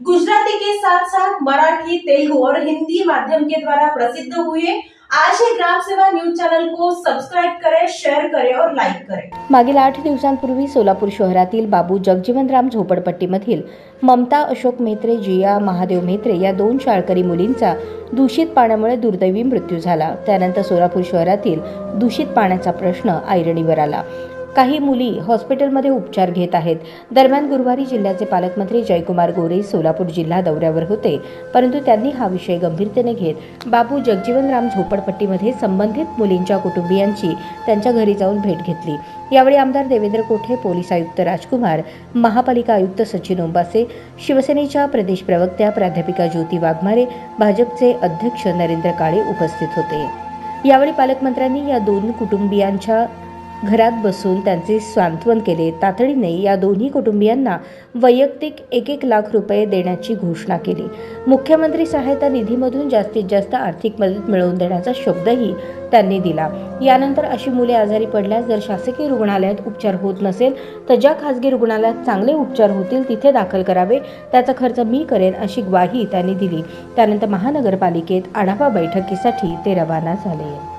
गुजराती के साथ साथ मराठी तेलुगु और हिंदी माध्यम के द्वारा प्रसिद्ध हुए आज ही ग्राम सेवा न्यूज चैनल को सब्सक्राइब करें शेयर करें और लाइक करें। मागील आठ दिवसांपूर्वी सोलापूर शहरातील बाबू जगजीवनराम झोपडपट्टीमधील ममता अशोक मेत्रे जिया महादेव मेत्रे या दोन शाळकरी मुलींचा दूषित पाण्यामुळे दुर्दैवी मृत्यू झाला. त्यानंतर सोलापूर शहरातील दूषित पाण्याचा प्रश्न ऐरणीवर आला. काही मुली हॉस्पिटलमध्ये उपचार घेत आहेत. दरम्यान गुरुवारी जिल्ह्याचे पालकमंत्री जयकुमार गोरे सोलापूर जिल्हा दौऱ्यावर होते. परंतु त्यांनी हा विषय गंभीरतेने घेत बाबू जगजीवनराम झोपडपट्टीमध्ये संबंधित मुलींच्या कुटुंबियांची त्यांच्या घरी जाऊन भेट घेतली. यावेळी आमदार देवेंद्र कोठे पोलीस आयुक्त राजकुमार महापालिका आयुक्त सचिन ओंबासे शिवसेनेच्या प्रदेश प्रवक्त्या प्राध्यापिका ज्योती वाघमारे भाजपचे अध्यक्ष नरेंद्र काळे उपस्थित होते. यावेळी पालकमंत्र्यांनी या दोन कुटुंबियांच्या घरात बसून त्यांचे सांत्वन केले. तातडीने या दोन्ही कुटुंबियांना वैयक्तिक एक एक लाख रुपये देण्याची घोषणा केली. मुख्यमंत्री सहायता निधीमधून जास्तीत जास्त आर्थिक मदत मिळवून देण्याचा शब्दही त्यांनी दिला. यानंतर अशी मुले आजारी पडल्यास जर शासकीय रुग्णालयात उपचार होत नसेल तर ज्या खासगी रुग्णालयात चांगले उपचार होतील तिथे दाखल करावे. त्याचा खर्च मी करेन अशी ग्वाही त्यांनी दिली. त्यानंतर महानगरपालिकेत आढावा बैठकीसाठी ते रवाना झाले.